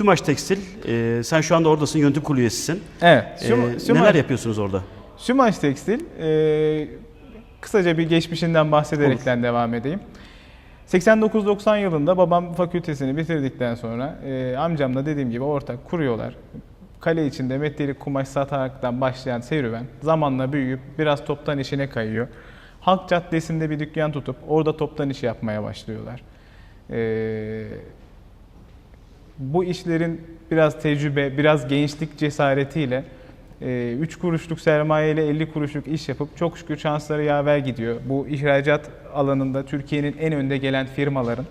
Sümaş Tekstil, e, sen şu anda oradasın, yönetim kurulu üyesisin. Evet. E, Süma- Süma- neler yapıyorsunuz orada? Sümaş Tekstil, e, kısaca bir geçmişinden bahsederekten devam edeyim. 89-90 yılında babam fakültesini bitirdikten sonra e, amcamla dediğim gibi ortak kuruyorlar. Kale içinde metrelik kumaş sataraktan başlayan serüven zamanla büyüyüp biraz toptan işine kayıyor. Halk Caddesi'nde bir dükkan tutup orada toptan iş yapmaya başlıyorlar. E, bu işlerin biraz tecrübe, biraz gençlik cesaretiyle 3 kuruşluk sermaye ile 50 kuruşluk iş yapıp çok şükür şansları yaver gidiyor. Bu ihracat alanında Türkiye'nin en önde gelen firmaların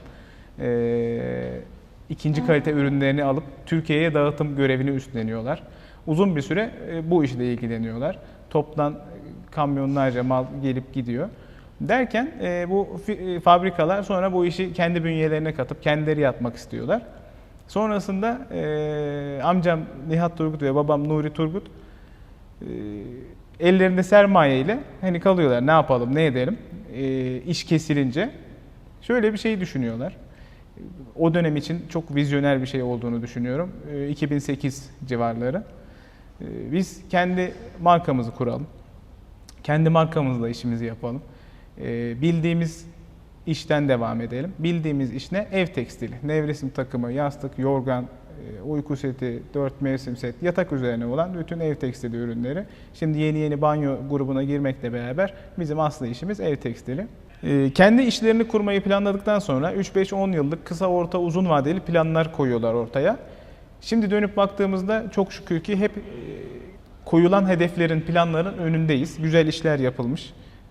e, ikinci kalite ürünlerini alıp Türkiye'ye dağıtım görevini üstleniyorlar. Uzun bir süre e, bu işle ilgileniyorlar. Toptan kamyonlarca mal gelip gidiyor. Derken e, bu e, fabrikalar sonra bu işi kendi bünyelerine katıp kendileri yapmak istiyorlar. Sonrasında e, amcam Nihat Turgut ve babam Nuri Turgut e, ellerinde sermaye ile hani kalıyorlar ne yapalım ne edelim e, iş kesilince şöyle bir şey düşünüyorlar. O dönem için çok vizyoner bir şey olduğunu düşünüyorum. E, 2008 civarları. E, biz kendi markamızı kuralım. Kendi markamızla işimizi yapalım. E, bildiğimiz işten devam edelim. Bildiğimiz iş ne? Ev tekstili. Nevresim takımı, yastık, yorgan, e, uyku seti, dört mevsim set, yatak üzerine olan bütün ev tekstili ürünleri. Şimdi yeni yeni banyo grubuna girmekle beraber bizim aslı işimiz ev tekstili. E, Kendi işlerini kurmayı planladıktan sonra 3-5-10 yıllık kısa, orta, uzun vadeli planlar koyuyorlar ortaya. Şimdi dönüp baktığımızda çok şükür ki hep e, koyulan hedeflerin, planların önündeyiz. Güzel işler yapılmış.